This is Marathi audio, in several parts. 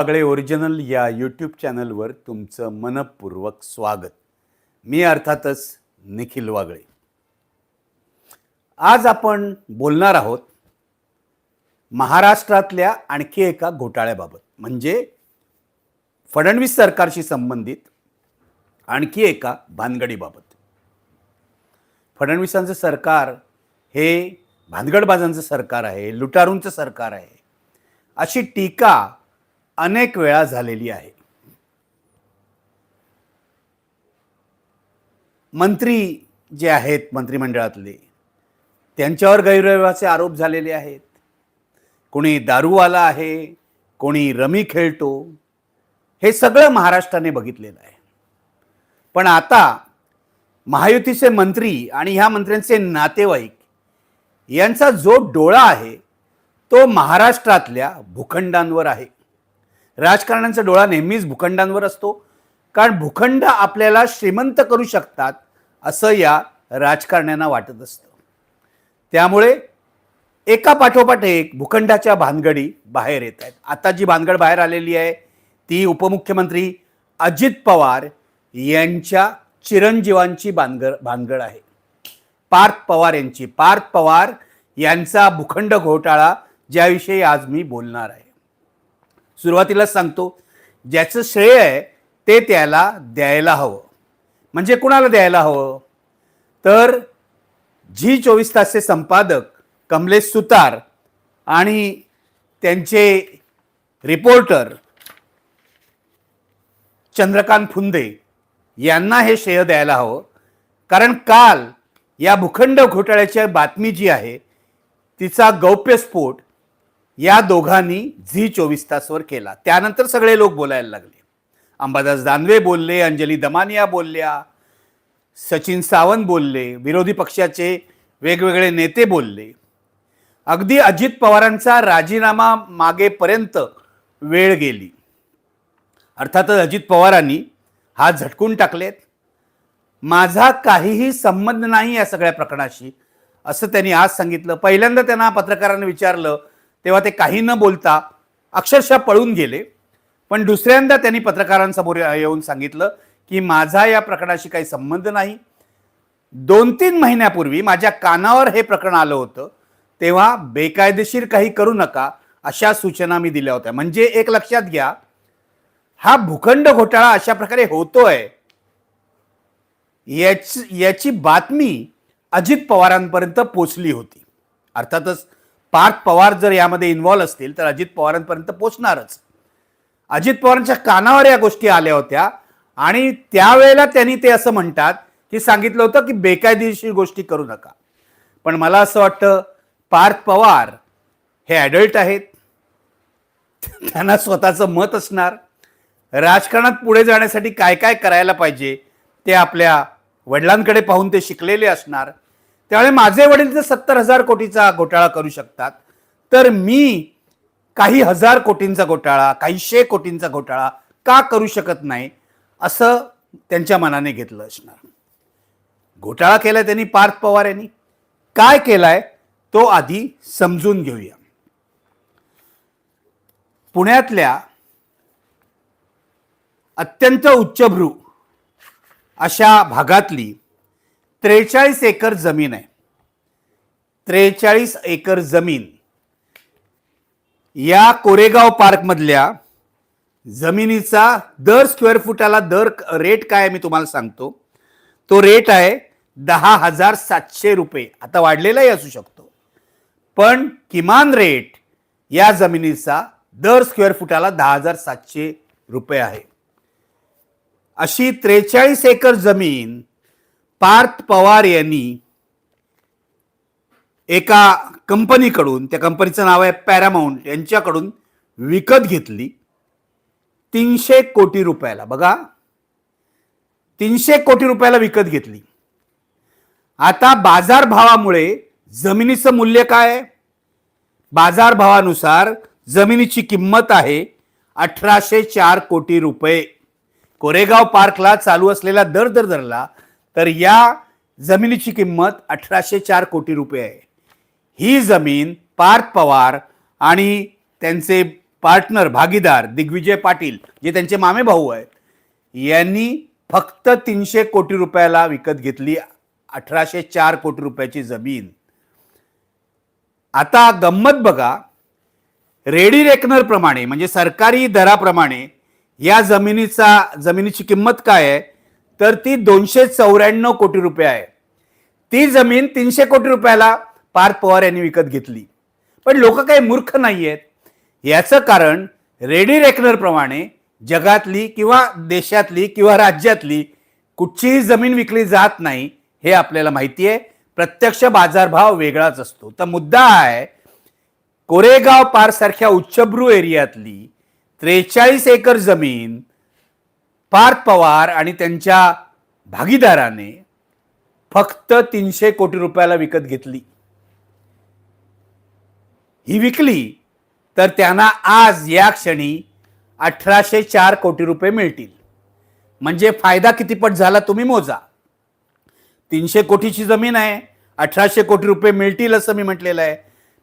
सगळे ओरिजिनल या यूट्यूब चॅनलवर तुमचं मनपूर्वक स्वागत. मी अर्थातच निखिल वागळे. आज आपण बोलणार आहोत महाराष्ट्रातल्या आणखी एका घोटाळ्याबाबत. म्हणजे फडणवीस सरकारशी संबंधित आणखी एका भानगडीबाबत. फडणवीसांचं सरकार हे भानगडबाजांचं सरकार आहे लुटारूंचं सरकार आहे. अशी टीका अनेक वेळा झालेली आहे. मंत्री जे आहेत मंत्रिमंडळातले त्यांच्यावर गैरव्यवहाराचे आरोप झालेले आहेत. कोणी दारूवाला आहे कोणी रमी खेळतो हे सगळं महाराष्ट्राने बघितलेलं आहे. पण आता महायुतीचे मंत्री आणि ह्या मंत्र्यांचे नातेवाईक यांचा जो डोळा आहे तो महाराष्ट्रातल्या भूखंडांवर आहे. राजकारण्यांचा डोळा नेहमीच भूखंडांवर असतो. कारण भूखंड आपल्याला श्रीमंत करू शकतात असं या राजकारण्यांना वाटत असतं. त्यामुळे एका पाठोपाठ एक भूखंडाच्या भानगडी बाहेर येत आहेत. आता जी भानगड बाहेर आलेली आहे ती उपमुख्यमंत्री अजित पवार यांच्या चिरंजीवांची भानगड भानगड आहे. पार्थ पवार यांची. पार्थ पवार यांचा भूखंड घोटाळा ज्याविषयी आज मी बोलणार आहे. सुरुवातीलाच सांगतो ज्याचं श्रेय आहे ते त्याला द्यायला हवं. म्हणजे कुणाला द्यायला हवं? तर झी चोवीस तासचे संपादक कमलेश सुतार आणि त्यांचे रिपोर्टर चंद्रकांत फुंदे यांना हे श्रेय द्यायला हवं. कारण काल या भूखंड घोटाळ्याची बातमी जी आहे तिचा गौप्यस्फोट या दोघांनी झी चोवीस तासवर केला. त्यानंतर सगळे लोक बोलायला लागले. अंबादास दानवे बोलले अंजली दमानिया बोलल्या सचिन सावंत बोलले विरोधी पक्षाचे वेगवेगळे नेते बोलले. अगदी अजित पवारांचा राजीनामा मागेपर्यंत वेळ गेली. अर्थातच अजित पवारांनी हात झटकून टाकलेत. माझा काहीही संबंध नाही या सगळ्या प्रकरणाशी असं त्यांनी आज सांगितलं. पहिल्यांदा त्यांना पत्रकारांनी विचारलं तेव्हा ते काही न बोलता अक्षरशः पळून गेले. पण दुसऱ्यांदा त्यांनी पत्रकारांसमोर येऊन सांगितलं की माझा या प्रकरणाशी काही संबंध नाही. दोन तीन महिन्यापूर्वी माझ्या कानावर हे प्रकरण आलं होतं. तेव्हा बेकायदेशीर काही करू नका अशा सूचना मी दिल्या होत्या. म्हणजे एक लक्षात घ्या हा भूखंड घोटाळा अशा प्रकारे होतोय. याची याची बातमी अजित पवारांपर्यंत पोचली होती. अर्थातच पार्थ पवार जर यामध्ये इन्व्हॉल्व असतील तर अजित पवारांपर्यंत पोचणारच. अजित पवारांच्या कानावर या गोष्टी आल्या होत्या आणि त्यावेळेला त्यांनी ते असं म्हणतात की सांगितलं होतं की बेकायदेशीर गोष्टी करू नका. पण मला असं वाटतं पार्थ पवार हे ॲडल्ट आहेत. त्यांना स्वतःचं मत असणार. राजकारणात पुढे जाण्यासाठी काय काय करायला पाहिजे ते आपल्या वडिलांकडे पाहून ते शिकलेले असणार. त्यामुळे माझे वडील जर सत्तर हजार कोटीचा घोटाळा करू शकतात. तर मी काही हजार कोटींचा घोटाळा काहीशे कोटींचा घोटाळा का करू शकत नाही असं त्यांच्या मनाने घेतलं असणार. घोटाळा केलाय त्यांनी पार्थ पवार यांनी. काय केलाय तो आधी समजून घेऊया. पुण्यातल्या अत्यंत उच्चभ्रू अशा भागातली त्रेचाळीस एकर जमीन आहे. त्रेचाळीस एकर जमीन. या कोरेगाव पार्कमधल्या जमिनीचा दर स्क्वेअर फुटाला दर रेट काय मी तुम्हाला सांगतो. तो रेट आहे दहा हजार सातशे रुपये. आता वाढलेलाही असू शकतो. पण किमान रेट या जमिनीचा दर स्क्वेअर फुटाला दहा हजार सातशे रुपये आहे. अशी त्रेचाळीस एकर जमीन पार्थ पवार यांनी एका कंपनीकडून त्या कंपनीचं नाव आहे पॅरामाऊंट यांच्याकडून विकत घेतली तीनशे कोटी रुपयाला. बघा तीनशे कोटी रुपयाला विकत घेतली. आता बाजारभावामुळे जमिनीचं मूल्य काय आहे? बाजारभावानुसार जमिनीची किंमत आहे अठराशे चार कोटी रुपये. कोरेगाव पार्कला चालू असलेला दर दर धरला तर या जमिनीची किंमत अठराशे चार कोटी रुपये आहे. ही जमीन पार्थ पवार आणि त्यांचे पार्टनर भागीदार दिग्विजय पाटील जे त्यांचे मामे भाऊ आहेत यांनी फक्त तीनशे कोटी रुपयाला विकत घेतली अठराशे चार कोटी रुपयाची जमीन. आता गंमत बघा. रेडी रेकनरप्रमाणे म्हणजे सरकारी दराप्रमाणे या जमिनीचा जमिनीची किंमत काय आहे? तर ती दोनशे चौऱ्याण्णव कोटी रुपये आहे. ती जमीन तीनशे कोटी रुपयाला पार्थ पवार यांनी विकत घेतली. पण लोक काही मूर्ख नाही आहेत याचं कारण रेडी रेकनरप्रमाणे जगातली किंवा देशातली किंवा राज्यातली कुठचीही जमीन विकली जात नाही हे आपल्याला माहिती आहे. प्रत्यक्ष बाजारभाव वेगळाच असतो. तर मुद्दा आहे कोरेगाव पारसारख्या उच्चभ्रू एरियातली त्रेचाळीस एकर जमीन पार्थ पवार आणि त्यांच्या भागीदाराने फक्त तीनशे कोटी रुपयाला विकत घेतली. ही विकली तर त्यांना आज या क्षणी अठराशे चार कोटी रुपये मिळतील. म्हणजे फायदा कितीपट झाला तुम्ही मोजा. तीनशे कोटीची जमीन आहे अठराशे कोटी रुपये मिळतील असं मी म्हटलेलं आहे.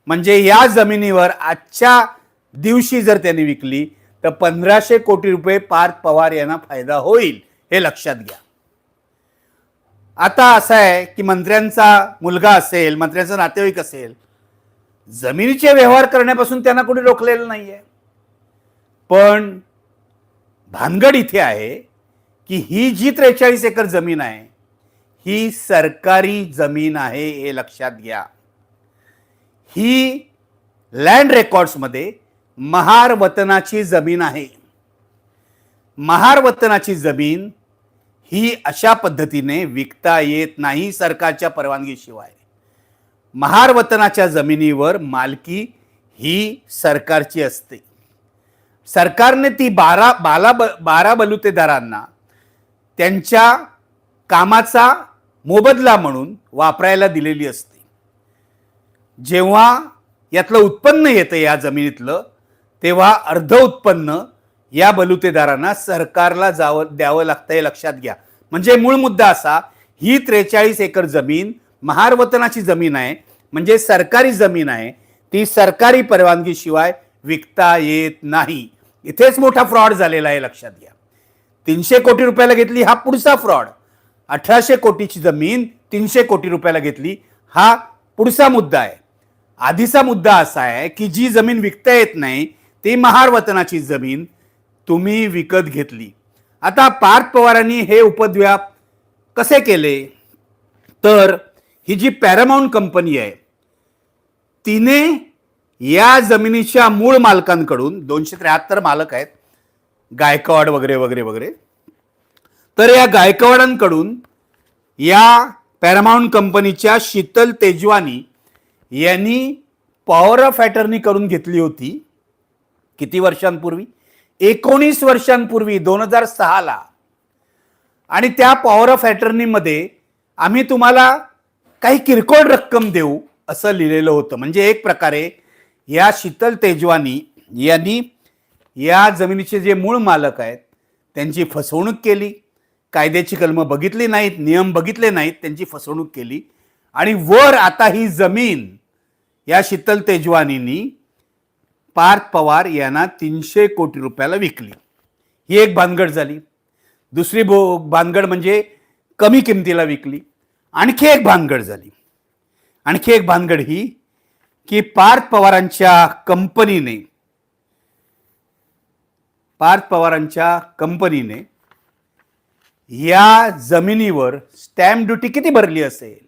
म्हणजे या जमिनीवर आजच्या दिवशी जर त्यांनी विकली तर पंधराशे कोटी रुपये पार्थ पवार यांना फायदा होईल हे लक्षात घ्या. आता असं आहे की मंत्र्यांचा मुलगा असेल मंत्र्यांचा नातेवाईक असेल जमिनीचे व्यवहार करण्यापासून त्यांना कोणी रोखलेलं नाही आहे पण भानगड इथे आहे की ही जी त्रेचाळीस एकर जमीन आहे ही सरकारी जमीन आहे हे लक्षात घ्या. ही लँड रेकॉर्ड्समध्ये महार वतनाची जमीन आहे. महार वतनाची जमीन ही अशा पद्धतीने विकता येत नाही सरकारच्या परवानगीशिवाय. महार वतनाच्या जमिनीवर मालकी ही सरकारची असते. सरकारने ती बारा बाला ब बारा बलुतेदारांना त्यांच्या कामाचा मोबदला म्हणून वापरायला दिलेली असते. जेव्हा यातलं उत्पन्न येतं या जमिनीतलं तेव्हा अर्ध उत्पन्न या बलुतेदारांना सरकारला जावं द्यावं लागतं हे लक्षात घ्या. म्हणजे मूळ मुद्दा असा ही त्रेचाळीस एकर जमीन महारवतनाची जमीन आहे म्हणजे सरकारी जमीन आहे ती सरकारी परवानगीशिवाय विकता येत नाही. इथेच मोठा फ्रॉड झालेला आहे लक्षात घ्या. तीनशे कोटी रुपयाला घेतली हा पुढचा फ्रॉड. अठराशे कोटीची जमीन तीनशे कोटी रुपयाला घेतली हा पुढचा मुद्दा आहे. आधीचा मुद्दा असा आहे की जी जमीन विकता येत नाही ती महार वतनाची जमीन तुम्ही विकत घेतली. आता पार्थ पवारांनी हे उपद्व्याप कसे केले? तर ही जी पॅरामाऊंट कंपनी आहे तिने या जमिनीच्या मूळ मालकांकडून दोनशे त्र्याहत्तर मालक आहेत गायकवाड वगैरे वगैरे वगैरे. तर या गायकवाडांकडून या पॅरामाऊंट कंपनीच्या शीतल तेजवानी यांनी पॉवर ऑफ अटर्नी करून घेतली होती. किती वर्षांपूर्वी? एकोणीस वर्षांपूर्वी दोन हजार सहाला. आणि त्या पॉवर ऑफ अटर्नीमध्ये आम्ही तुम्हाला काही किरकोळ रक्कम देऊ असं लिहिलेलं होतं. म्हणजे एक प्रकारे या शीतल तेजवानी यांनी या जमिनीचे जे मूळ मालक आहेत त्यांची फसवणूक केली. कायद्याची कलमं बघितली नाहीत नियम बघितले नाहीत त्यांची फसवणूक केली. आणि वर आता ही जमीन या शीतल तेजवानींनी पार्थ पवार यांना तीनशे कोटी रुपयाला विकली. ही एक भानगड झाली. दुसरी भो भानगड म्हणजे कमी किमतीला विकली. आणखी एक भानगड झाली. आणखी एक भानगड ही की पार्थ पवारांच्या कंपनीने पार्थ पवारांच्या कंपनीने या जमिनीवर स्टॅम्प ड्युटी किती भरली असेल?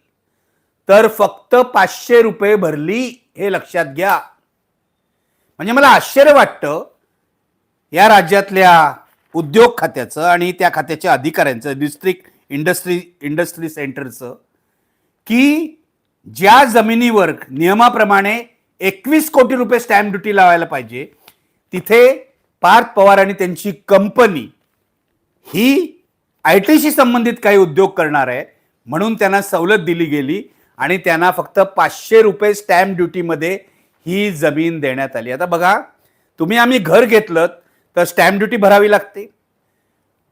तर फक्त पाचशे रुपये भरली हे लक्षात घ्या. म्हणजे मला आश्चर्य वाटतं या राज्यातल्या उद्योग खात्याचं आणि त्या खात्याच्या अधिकाऱ्यांचं डिस्ट्रिक्ट इंडस्ट्री इंडस्ट्री सेंटरचं की ज्या जमिनीवर नियमाप्रमाणे एकवीस कोटी रुपये स्टॅम्प ड्युटी लावायला पाहिजे तिथे पार्थ पवार आणि त्यांची कंपनी ही आय टीशी संबंधित काही उद्योग करणार आहे म्हणून त्यांना सवलत दिली गेली आणि त्यांना फक्त पाचशे रुपये स्टॅम्प ड्युटीमध्ये ही जमीन देण्यात आली. आता बघा तुम्ही आम्ही घर घेतलं तर स्टॅम्प ड्युटी भरावी लागते.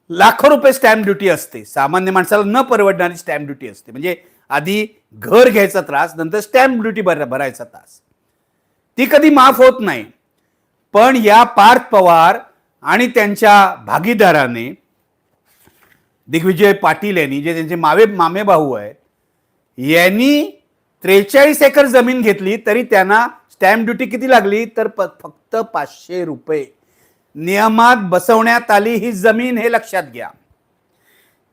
लाखो रुपये स्टॅम्प ड्युटी असते. सामान्य माणसाला न परवडणारी स्टॅम्प ड्युटी असते. म्हणजे आधी घर घ्यायचा त्रास नंतर स्टॅम्प ड्युटी भर भरायचा त्रास. ती कधी माफ होत नाही. पण या पार्थ पवार आणि त्यांच्या भागीदाराने दिग्विजय पाटील यांनी जे त्यांचे मावे मामे भाऊ आहेत यांनी त्रेचाळीस एकर जमीन घेतली तरी त्यांना स्टॅम्प ड्युटी किती लागली? तर प- फक्त पाचशे रुपये. नियमात बसवण्यात आली ही जमीन हे लक्षात घ्या.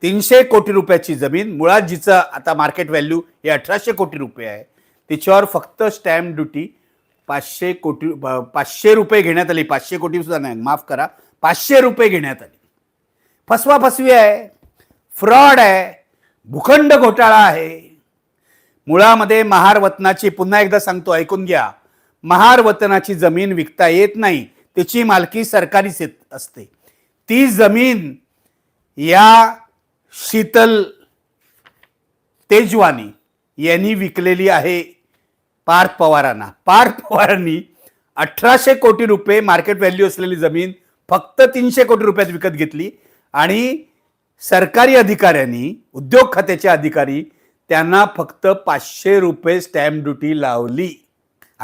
तीनशे कोटी रुपयाची जमीन मुळात जिचं आता मार्केट व्हॅल्यू हे अठराशे कोटी रुपये आहे. तिच्यावर फक्त स्टॅम्प ड्युटी पाचशे कोटी पाचशे रुपये घेण्यात आली. पाचशे कोटी सुद्धा नाही माफ करा. पाचशे रुपये घेण्यात आली. फसवा फसवी आहे. फ्रॉड आहे. भूखंड घोटाळा आहे. मुळामध्ये महार वतनाची पुन्हा एकदा सांगतो ऐकून घ्या. महार वतनाची जमीन विकता येत नाही त्याची मालकी सरकारीच येत असते. ती जमीन या शीतल तेजवानी यांनी विकलेली आहे पार्थ पवारांना. पार्थ पवारांनी अठराशे कोटी रुपये मार्केट व्हॅल्यू असलेली जमीन फक्त तीनशे कोटी रुपयात विकत घेतली आणि सरकारी अधिकाऱ्यांनी उद्योग खात्याचे अधिकारी त्यांना फक्त पाचशे रुपये स्टॅम्प ड्युटी लावली.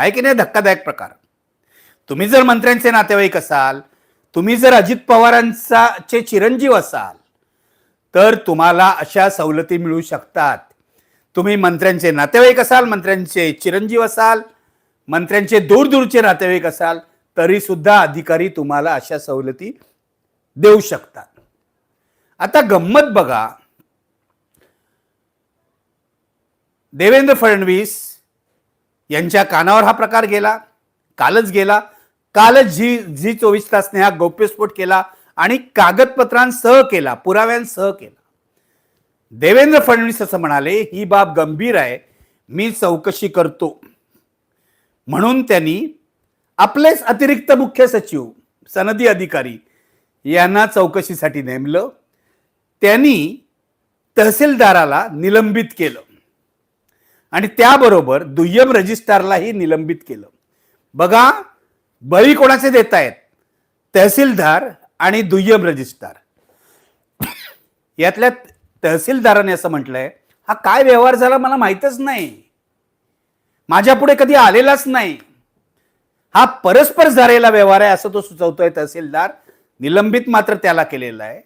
आहे की नाही? धक्कादायक प्रकार. तुम्ही जर मंत्र्यांचे नातेवाईक असाल तुम्ही जर अजित पवारांचा चे चिरंजीव असाल तर तुम्हाला अशा सवलती मिळू शकतात. तुम्ही मंत्र्यांचे नातेवाईक असाल मंत्र्यांचे चिरंजीव असाल मंत्र्यांचे दूरदूरचे नातेवाईक असाल तरी सुद्धा अधिकारी तुम्हाला अशा सवलती देऊ शकतात. आता गंमत बघा. देवेंद्र फडणवीस यांच्या कानावर हा प्रकार गेला कालच गेला. कालच झी झी चोवीस तासने हा गौप्यस्फोट केला आणि कागदपत्रांसह केला पुराव्यांसह केला. देवेंद्र फडणवीस असं म्हणाले ही बाब गंभीर आहे मी चौकशी करतो. म्हणून त्यांनी आपलेच अतिरिक्त मुख्य सचिव सनदी अधिकारी यांना चौकशीसाठी नेमलं. त्यांनी तहसीलदाराला निलंबित केलं. आणि त्याबरोबर दुय्यम रजिस्ट्रारलाही निलंबित केलं. बघा बळी कोणाचे देत आहेत? तहसीलदार आणि दुय्यम रजिस्ट्रार यातल्या तहसीलदाराने असं म्हटलंय हा काय व्यवहार झाला मला माहीतच नाही. माझ्या पुढे कधी आलेलाच नाही. हा परस्पर झालेला व्यवहार आहे असं तो सुचवतोय तहसीलदार. निलंबित मात्र त्याला केलेला आहे.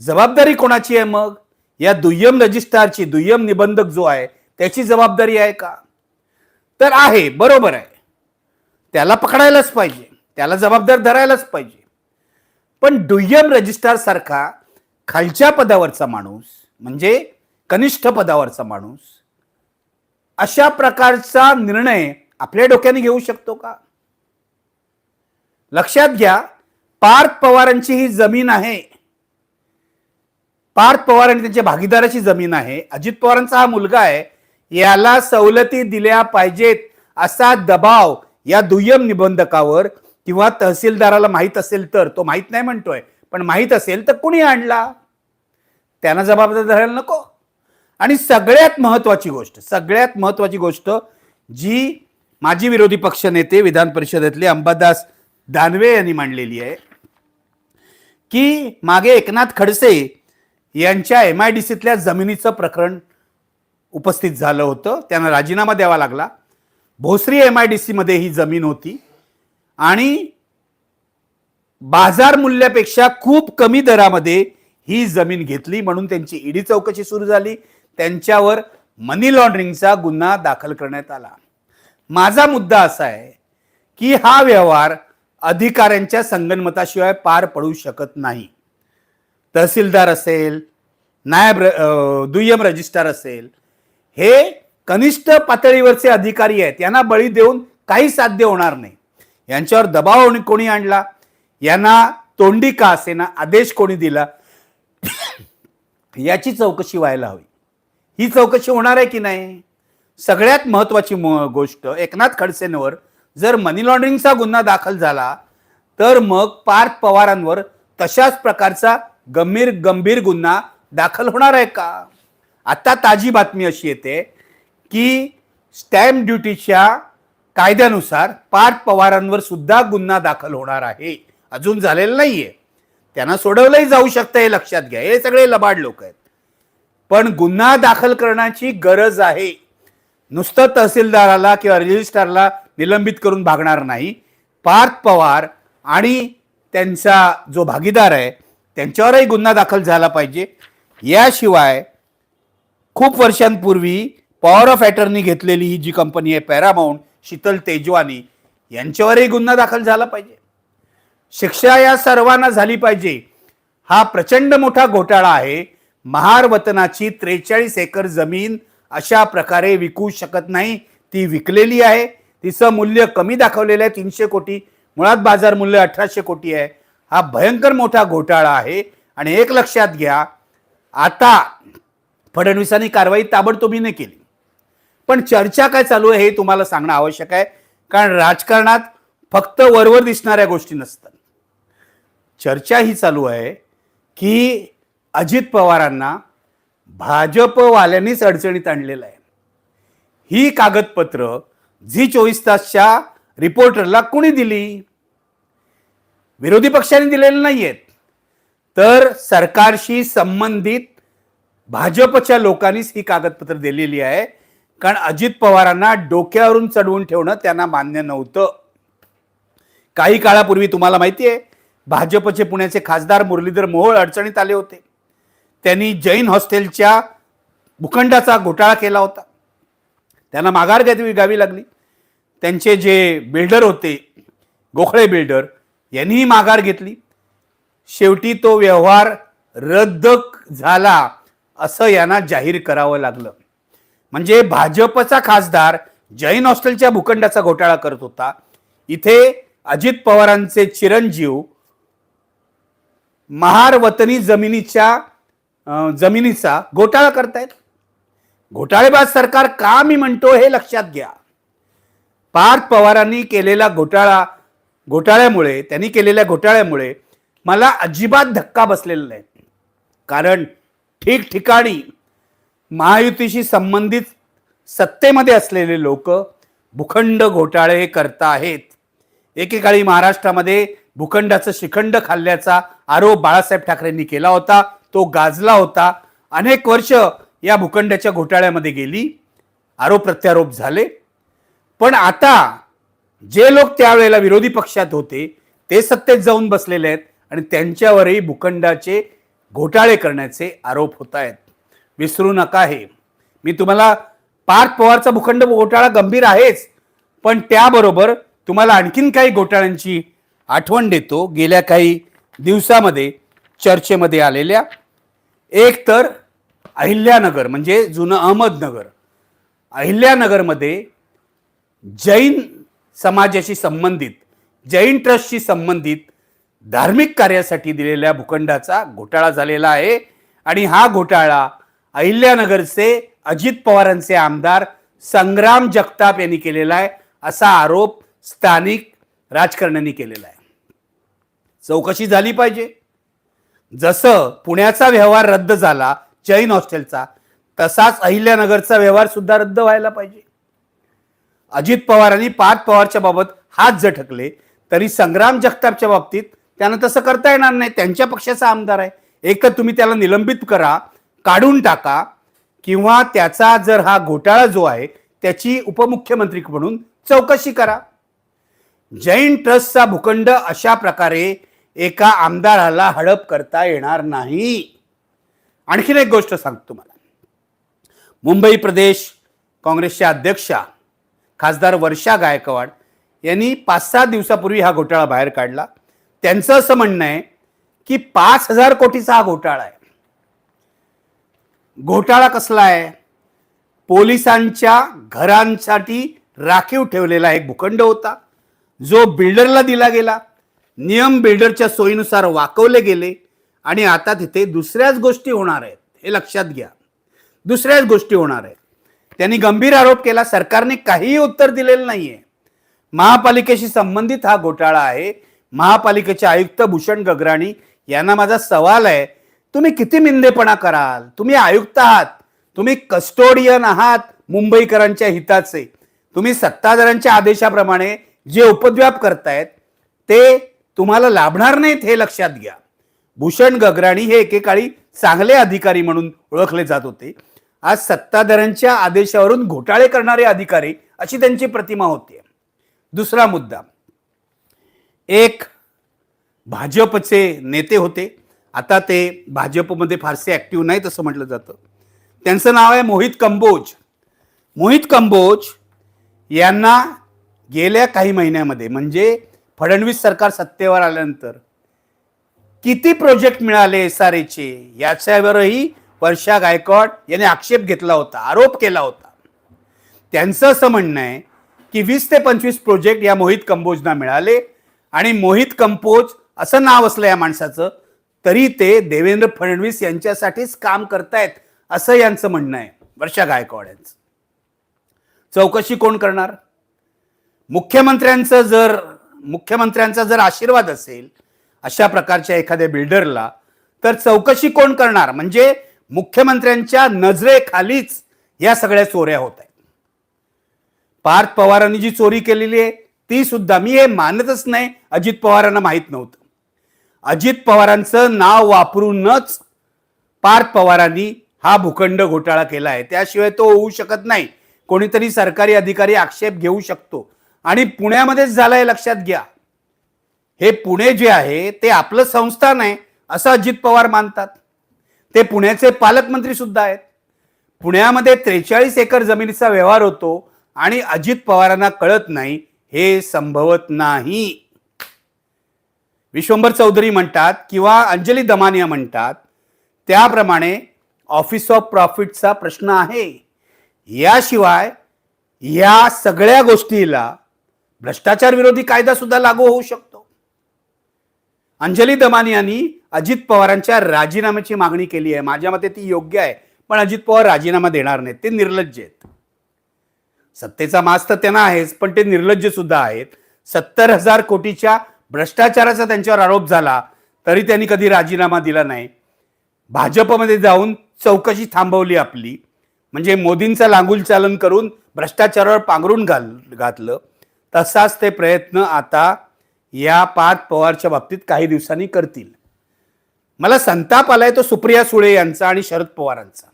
जबाबदारी कोणाची आहे मग? या दुय्यम रजिस्ट्रारची दुय्यम निबंधक जो आहे त्याची जबाबदारी आहे का? तर आहे बरोबर आहे. त्याला पकडायलाच पाहिजे त्याला जबाबदार धरायलाच पाहिजे. पण दुय्यम रजिस्ट्रार सारखा खालच्या पदावरचा माणूस म्हणजे कनिष्ठ पदावरचा माणूस अशा प्रकारचा निर्णय आपल्या डोक्याने घेऊ शकतो का? लक्षात घ्या पार्थ पवारांची ही जमीन आहे. पार्थ पवार आणि त्यांच्या भागीदाराची जमीन आहे. अजित पवारांचा हा मुलगा आहे. याला सवलती दिल्या पाहिजेत असा दबाव या दुय्यम निबंधकावर किंवा तहसीलदाराला माहीत असेल तर तो माहीत नाही म्हणतोय पण माहीत असेल तर कुणी आणला? त्यांना जबाबदार धरायला नको. आणि सगळ्यात महत्वाची गोष्ट सगळ्यात महत्वाची गोष्ट जी माजी विरोधी पक्ष नेते विधान परिषदेतले अंबादास दानवे यांनी मांडलेली आहे की मागे एकनाथ खडसे यांच्या एम आय डी सीतल्या जमिनीचं प्रकरण उपस्थित झालं होतं. त्यांना राजीनामा द्यावा लागला. भोसरी एम आय डी सीमध्ये ही जमीन होती. आणि बाजार मूल्यापेक्षा खूप कमी दरामध्ये ही जमीन घेतली. म्हणून त्यांची ईडी चौकशी सुरू झाली. त्यांच्यावर मनी लॉन्ड्रिंगचा गुन्हा दाखल करण्यात आला. माझा मुद्दा असा आहे की हा व्यवहार अधिकाऱ्यांच्या संगणमताशिवाय पार पडू शकत नाही. तहसीलदार असेल नायब दुय्यम रजिस्ट्रार असेल हे कनिष्ठ पातळीवरचे अधिकारी आहेत. यांना बळी देऊन काही साध्य होणार नाही. यांच्यावर दबाव कोणी- आणला? यांना तोंडी का असेना आदेश कोणी दिला? याची चौकशी व्हायला हवी. ही चौकशी होणार आहे की नाही? सगळ्यात महत्वाची म- गोष्ट एकनाथ खडसेंवर जर मनी लॉन्ड्रिंगचा गुन्हा दाखल झाला तर मग पार्थ पवारांवर तशाच प्रकारचा गंभीर गंभीर गुन्हा दाखल होणार आहे का? आता ताजी बातमी अशी येते की स्टॅम्प ड्युटीच्या कायद्यानुसार पार्थ पवारांवर सुद्धा गुन्हा दाखल होणार आहे. अजून झालेलं नाहीये. त्यांना सोडवलंही जाऊ शकतं हे लक्षात घ्या. हे सगळे लबाड लोक आहेत. पण गुन्हा दाखल करण्याची गरज आहे. नुसतं तहसीलदाराला किंवा रजिस्ट्रारला निलंबित करून भागणार नाही. पार्थ पवार आणि त्यांचा जो भागीदार आहे त्यांच्यावरही गुन्हा दाखल झाला पाहिजे. याशिवाय खूप वर्षांपूर्वी पॉवर ऑफ अटर्नी घेतलेली ही जी कंपनी आहे पॅरामाऊंट शीतल तेजवानी यांच्यावरही गुन्हा दाखल झाला पाहिजे. शिक्षा या सर्वांना झाली पाहिजे. हा प्रचंड मोठा घोटाळा आहे. महार वतनाची त्रेचाळीस एकर जमीन अशा प्रकारे विकू शकत नाही. ती विकलेली आहे. तिचं मूल्य कमी दाखवलेलं आहे तीनशे कोटी. मुळात बाजार मूल्य अठराशे कोटी आहे. हा भयंकर मोठा घोटाळा आहे. आणि एक लक्षात घ्या आता फडणवीसांनी कारवाई ताबडतोबीने केली. पण चर्चा काय चालू आहे हे तुम्हाला सांगणं आवश्यक आहे. कारण राजकारणात फक्त वरवर दिसणाऱ्या गोष्टी नसतात. चर्चा ही चालू आहे की अजित पवारांना भाजपवाल्यांनीच अडचणीत आणलेलं आहे. ही कागदपत्र झी चोवीस तासच्या रिपोर्टरला कुणी दिली? विरोधी पक्षाने दिलेले नाही आहेत तर सरकारशी संबंधित भाजपच्या लोकांनीच ही कागदपत्र दिलेली आहे. कारण अजित पवारांना डोक्यावरून चढवून ठेवणं त्यांना मान्य नव्हतं. काही काळापूर्वी तुम्हाला माहिती आहे भाजपचे पुण्याचे खासदार मुरलीधर मोहोळ अडचणीत आले होते. त्यांनी जैन हॉस्टेलच्या भूखंडाचा घोटाळा केला होता. त्यांना माघार घ्यावी गावी लागली. त्यांचे जे बिल्डर होते गोखळे बिल्डर यांनीही माघार घेतली. शेवटी तो व्यवहार रद्द झाला. असं यांना जाहीर करावं लागलं. म्हणजे भाजपचा खासदार जैन हॉस्टेलच्या भूखंडाचा घोटाळा करत होता. इथे अजित पवारांचे चिरंजीव महार वतनी जमिनीच्या जमिनीचा घोटाळा करतायत. घोटाळेबाज सरकार का मी म्हणतो हे लक्षात घ्या. पार्थ पवारांनी केलेला घोटाळा घोटाळ्यामुळे त्यांनी केलेल्या घोटाळ्यामुळे मला अजिबात धक्का बसलेला नाही. कारण ठिकठिकाणी महायुतीशी संबंधित सत्तेमध्ये असलेले लोक भूखंड घोटाळे करत आहेत. एकेकाळी महाराष्ट्रामध्ये भूखंडाचं शिखंड खाल्ल्याचा आरोप बाळासाहेब ठाकरेंनी केला होता तो गाजला होता. अनेक वर्ष या भूखंडाच्या घोटाळ्यामध्ये गेली आरोप प्रत्यारोप झाले. पण आता जे लोक त्यावेळेला विरोधी पक्षात होते ते सत्तेत जाऊन बसलेले आहेत आणि त्यांच्यावरही भूखंडाचे घोटाळे करण्याचे आरोप होत आहेत विसरू नका हे. मी तुम्हाला पार्थ पवारचा भूखंड घोटाळा गंभीर आहेच पण त्याबरोबर तुम्हाला आणखीन काही घोटाळ्यांची आठवण देतो. गेल्या काही दिवसामध्ये चर्चेमध्ये आलेल्या एक तर अहिल्यानगर म्हणजे जुनं अहमदनगर. अहिल्यानगरमध्ये जैन समाजाशी संबंधित जैन ट्रस्टशी संबंधित धार्मिक कार्यासाठी दिलेल्या भूखंडाचा घोटाळा झालेला आहे. आणि हा घोटाळा अहिल्यानगरचे अजित पवारांचे आमदार संग्राम जगताप यांनी केलेला आहे असा आरोप स्थानिक राजकारण्यांनी केलेला आहे. चौकशी झाली पाहिजे. जसं पुण्याचा व्यवहार रद्द झाला जैन हॉस्टेलचा तसाच अहिल्यानगरचा व्यवहार सुद्धा रद्द व्हायला पाहिजे. अजित पवारांनी पाच पवारच्या बाबत हात झटकले तरी संग्राम जगतापच्या बाबतीत त्यांना तसं करता येणार नाही. त्यांच्या पक्षाचा आमदार आहे. एक तर तुम्ही त्याला निलंबित करा काढून टाका किंवा त्याचा जर हा घोटाळा जो आहे त्याची उपमुख्यमंत्री म्हणून चौकशी करा. जैन ट्रस्टचा भूखंड अशा प्रकारे एका आमदाराला हडप करता येणार नाही. आणखीन एक गोष्ट सांगतो तुम्हाला. मुंबई प्रदेश काँग्रेसच्या अध्यक्षा खासदार वर्षा गायकवाड यांनी पाच सहा दिवसापूर्वी हा घोटाळा बाहेर काढला. त्यांचं असं म्हणणं आहे की पाच हजार कोटीचा हा घोटाळा आहे. घोटाळा कसला आहे? पोलिसांच्या घरांसाठी राखीव ठेवलेला एक भूखंड होता. जो बिल्डरला दिला गेला. नियम बिल्डरच्या सोयीनुसार वाकवले गेले. आणि आता तिथे दुसऱ्याच गोष्टी होणार आहेत. हे लक्षात घ्या. दुसऱ्याच गोष्टी होणार आहेत. त्यांनी गंभीर आरोप केला. सरकारने काहीही उत्तर दिलेलं नाहीये. महापालिकेशी संबंधित हा घोटाळा आहे. महापालिकेचे आयुक्त भूषण गगराणी यांना माझा सवाल आहे तुम्ही किती मिंदेपणा कराल? तुम्ही आयुक्त आहात तुम्ही कस्टोडियन आहात मुंबईकरांच्या हिताचे. तुम्ही सत्ताधाऱ्यांच्या आदेशाप्रमाणे जे उपद्व्याप करतायत ते तुम्हाला लाभणार नाहीत हे लक्षात घ्या. भूषण गगराणी हे एकेकाळी चांगले अधिकारी म्हणून ओळखले जात होते. आज सत्ताधाऱ्यांच्या आदेशावरून घोटाळे करणारे अधिकारी अशी त्यांची प्रतिमा होती दुसरा मुद्दा एक भाजपचे नेते होते. आता ते भाजपमध्ये फारसे ॲक्टिव्ह नाहीत असं म्हटलं जातं. त्यांचं नाव आहे मोहित कंबोज. मोहित कंबोज यांना गेल्या काही महिन्यामध्ये म्हणजे फडणवीस सरकार सत्तेवर आल्यानंतर किती प्रोजेक्ट मिळाले एस आर एचे याच्यावरही वर्षा गायकवाड यांनी आक्षेप घेतला होता आरोप केला होता. त्यांचं असं म्हणणं आहे की वीस ते पंचवीस प्रोजेक्ट या मोहित कंबोजना मिळाले. आणि मोहित कंपोज असं नाव असलं या माणसाचं तरी ते देवेंद्र फडणवीस यांच्यासाठीच काम करतायत असं यांचं म्हणणं आहे. वर्षा गायकवाड यांचं. चौकशी कोण करणार? मुख्यमंत्र्यांचं जर मुख्यमंत्र्यांचा जर आशीर्वाद असेल अशा प्रकारच्या एखाद्या बिल्डरला तर चौकशी कोण करणार? म्हणजे मुख्यमंत्र्यांच्या नजरेखालीच या सगळ्या चोऱ्या होत आहेत. पार्थ पवारांनी जी चोरी केलेली आहे ती सुद्धा मी हे मानतच नाही. अजित पवारांना माहीत नव्हतं. अजित पवारांचं नाव वापरूनच पार्थ पवारांनी हा भूखंड घोटाळा केला आहे. त्याशिवाय तो होऊ शकत नाही. कोणीतरी सरकारी अधिकारी आक्षेप घेऊ शकतो. आणि पुण्यामध्येच झालाय लक्षात घ्या. हे पुणे जे आहे ते आपलं संस्थान आहे असं अजित पवार मानतात. ते पुण्याचे पालकमंत्री सुद्धा आहेत. पुण्यामध्ये त्रेचाळीस एकर जमिनीचा व्यवहार होतो आणि अजित पवारांना कळत नाही हे संभवत नाही. विश्वंभर चौधरी म्हणतात किंवा अंजली दमानिया म्हणतात त्याप्रमाणे ऑफिस ऑफ प्रॉफिटचा प्रश्न आहे. याशिवाय या सगळ्या गोष्टीला भ्रष्टाचार विरोधी कायदा सुद्धा लागू होऊ शकतो. अंजली दमानी यांनी अजित पवारांच्या राजीनाम्याची मागणी केली आहे. माझ्या मते ती योग्य आहे पण अजित पवार राजीनामा देणार नाहीत. ते निर्लज्ज आहेत. सत्तेचा मास तर त्यांना आहेच पण ते निर्लज्ज सुद्धा आहेत. सत्तर हजार कोटीच्या भ्रष्टाचाराचा त्यांच्यावर आरोप झाला तरी त्यांनी कधी राजीनामा दिला नाही. भाजपमध्ये जाऊन चौकशी थांबवली आपली. म्हणजे मोदींचा लांगुल चालन करून भ्रष्टाचारावर पांघरून घाल घातलं. तसाच ते प्रयत्न आता या पाच पवारच्या बाबतीत काही दिवसांनी करतील. मला संताप आलाय तो सुप्रिया सुळे यांचा आणि शरद पवारांचा.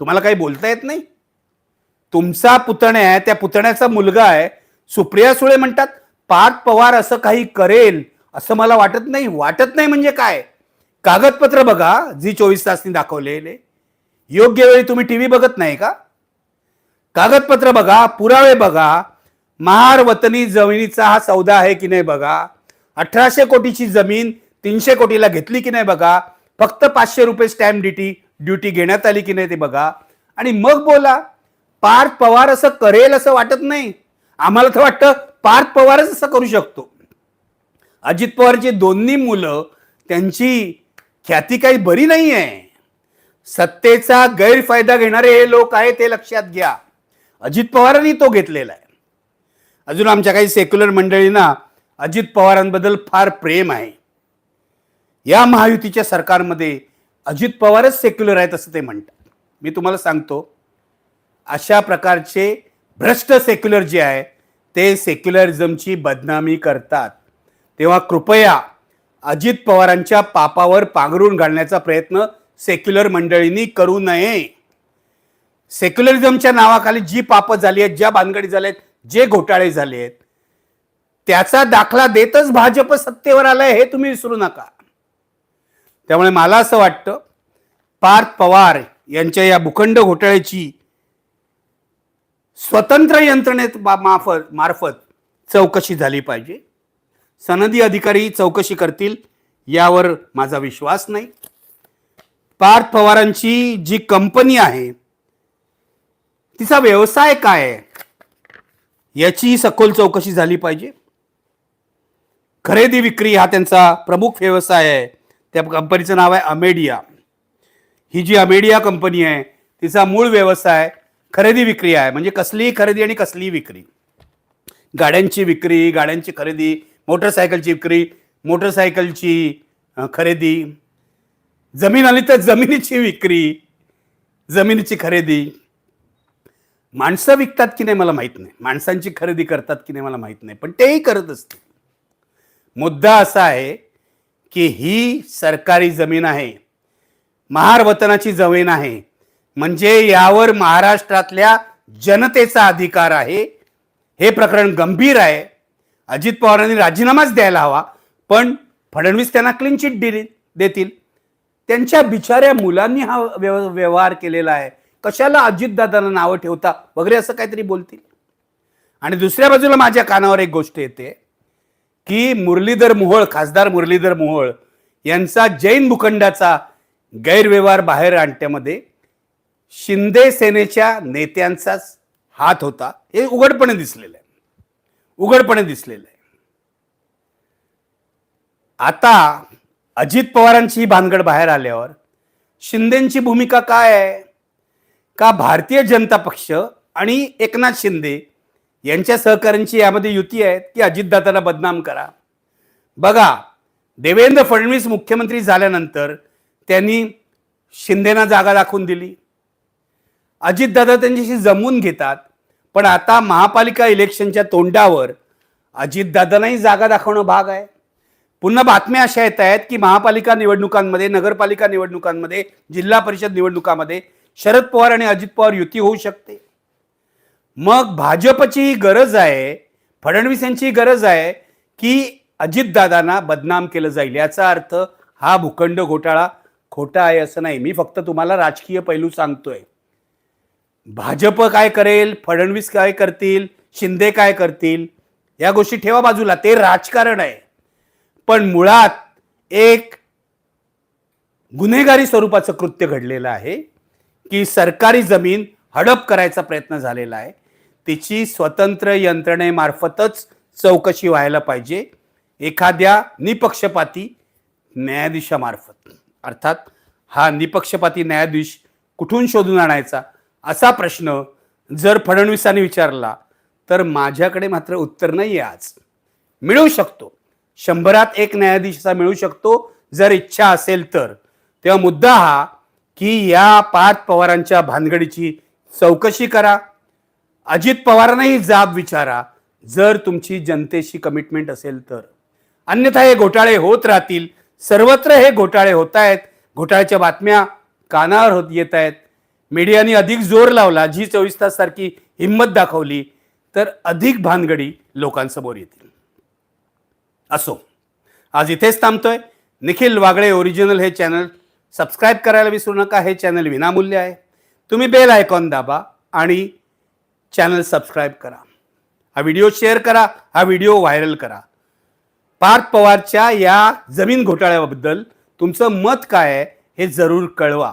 तुम्हाला काही बोलता येत नाही? तुमचा पुतण्या आहे त्या पुतण्याचा मुलगा आहे. सुप्रिया सुळे म्हणतात पार्थ पवार असं काही करेल असं मला वाटत नाही. वाटत नाही म्हणजे काय? कागदपत्र बघा जी चोवीस तासनी दाखवलेले. योग्य वेळी तुम्ही टी व्ही बघत नाही का? कागदपत्र बघा पुरावे बघा. महार वतनी जमिनीचा हा सौदा आहे की नाही बघा? अठराशे कोटीची जमीन तीनशे कोटीला घेतली की नाही बघा? फक्त पाचशे रुपये स्टॅम्प ड्युटी ड्युटी घेण्यात आली की नाही ते बघा? आणि मग बोला पार्थ पवार असं करेल असं वाटत नाही. आम्हाला तर वाटतं पार्थ पवारच असं करू शकतो. अजित पवारची दोन्ही मुलं त्यांची ख्याती काही बरी नाही आहे सत्तेचा गैरफायदा घेणारे हे लोक आहेत ते लक्षात घ्या. अजित पवारांनी तो घेतलेला आहे. अजून आमच्या काही सेक्युलर मंडळींना अजित पवारांबद्दल फार प्रेम आहे. या महायुतीच्या सरकारमध्ये अजित पवारच सेक्युलर आहेत असं ते म्हणतात. मी तुम्हाला सांगतो अशा प्रकारचे भ्रष्ट सेक्युलर जे आहे ते सेक्युलरिझमची बदनामी करतात. तेव्हा कृपया अजित पवारांच्या पापावर पांघरून घालण्याचा प्रयत्न सेक्युलर मंडळींनी करू नये. सेक्युलरिझमच्या नावाखाली जी पापं झाली आहेत ज्या भानगडी झाल्या आहेत जे घोटाळे झाले आहेत त्याचा दाखला देतच भाजप सत्तेवर आलाय हे तुम्ही विसरू नका. त्यामुळे मला असं वाटतं पार्थ पवार यांच्या या भूखंड घोटाळ्याची स्वतंत्र यंत्रणेत मार्फत माफत मार्फत चौकशी झाली पाहिजे. सनदी अधिकारी चौकशी करतील यावर माझा विश्वास नाही. पार्थ पवारांची जी कंपनी आहे तिचा व्यवसाय काय आहे? याची सखोल चौकशी झाली पाहिजे. खरेदी विक्री हा त्यांचा प्रमुख व्यवसाय आहे. त्या कंपनीचं नाव आहे अमेडिया. ही जी अमेडिया कंपनी आहे तिचा मूळ व्यवसाय खरेदी विक्री आहे. म्हणजे कसलीही खरेदी आणि कसलीही विक्री. गाड्यांची विक्री गाड्यांची खरेदी मोटरसायकलची विक्री मोटरसायकलची खरेदी जमीन आली तर जमिनीची विक्री जमिनीची खरेदी. माणसं विकतात की नाही मला माहीत नाही. माणसांची खरेदी करतात की नाही मला माहीत नाही. पण तेही करत असते मुद्दा असा आहे की ही सरकारी जमीन आहे. महार वतनाची जमीन आहे. म्हणजे यावर महाराष्ट्रातल्या जनतेचा अधिकार आहे. हे प्रकरण गंभीर आहे. अजित पवारांनी राजीनामाच द्यायला हवा पण फडणवीस त्यांना क्लीन चिट दिली देतील. त्यांच्या बिचाऱ्या मुलांनी हा व्यव व्यवहार केलेला आहे. कशाला अजितदादांना नावं ठेवता? वगैरे असं काहीतरी बोलतील. आणि दुसऱ्या बाजूला माझ्या कानावर एक गोष्ट येते की मुरलीधर मोहोळ खासदार मुरलीधर मोहोळ यांचा जैन भूखंडाचा गैरव्यवहार बाहेर आणण्यामध्ये शिंदे सेनेच्या नेत्यांचाच हात होता. हे उघडपणे दिसलेलं आहे. उघडपणे दिसलेलं आहे. आता अजित पवारांची ही भानगड बाहेर आल्यावर शिंदेची भूमिका काय आहे? का भारतीय जनता पक्ष आणि एकनाथ शिंदे यांच्या सहकाऱ्यांची यामध्ये युती आहे की अजितदादाला बदनाम करा? बघा देवेंद्र फडणवीस मुख्यमंत्री झाल्यानंतर त्यांनी शिंदेना जागा दाखवून दिली. अजितदादा त्यांच्याशी जमवून घेतात पण आता महापालिका इलेक्शनच्या तोंडावर अजितदादांनाही जागा दाखवणं भाग आहे. पुन्हा बातम्या अशा येत आहेत की महापालिका निवडणुकांमध्ये नगरपालिका निवडणुकांमध्ये जिल्हा परिषद निवडणुकांमध्ये शरद पवार आणि अजित पवार युती होऊ शकते. मग भाजपचीही गरज आहे फडणवीस यांची गरज आहे की अजितदादांना बदनाम केलं जाईल याचा अर्थ हा भूखंड घोटाळा खोटा आहे असं नाही. मी फक्त तुम्हाला राजकीय पैलू सांगतोय. भाजप काय करेल? फडणवीस काय करतील? शिंदे काय करतील? या गोष्टी ठेवा बाजूला. ते राजकारण आहे. पण मुळात एक गुन्हेगारी स्वरूपाचं कृत्य घडलेलं आहे की सरकारी जमीन हडप करायचा प्रयत्न झालेला आहे. तिची स्वतंत्र यंत्रणेमार्फतच चौकशी व्हायला पाहिजे. एखाद्या निपक्षपाती न्यायाधीशामार्फत. अर्थात हा निपक्षपाती न्यायाधीश कुठून शोधून आणायचा? असा प्रश्न जर फडणवीसांनी विचारला तर माझ्याकडे मात्र उत्तर नाही आहे आज. मिळू शकतो. शंभरात एक न्यायाधीश असा मिळू शकतो. जर इच्छा असेल तर. तेव्हा मुद्दा हा की या पाच पवारांच्या भानगडीची चौकशी करा. अजित पवारांनाही जाब विचारा. जर तुमची जनतेशी कमिटमेंट असेल तर. अन्यथा हे घोटाळे होत राहतील. सर्वत्र हे घोटाळे होत आहेत. घोटाळ्याच्या बातम्या कानावर होत येत आहेत. मीडियाने अधिक जोर लावला जी चोवीस तास सारखी हिंमत दाखवली तर अधिक भानगडी लोकांसमोर येतील. असो आज इथेच थांबतोय. निखिल वागळे ओरिजिनल हे चॅनल सबस्क्राईब करायला विसरू नका. हे चॅनल विनामूल्य आहे. तुम्ही बेल आयकॉन दाबा आणि चॅनल सबस्क्राईब करा. हा व्हिडिओ शेअर करा हा व्हिडिओ व्हायरल करा. पार्थ पवारच्या या जमीन घोटाळ्याबद्दल तुमचं मत काय आहे हे जरूर कळवा.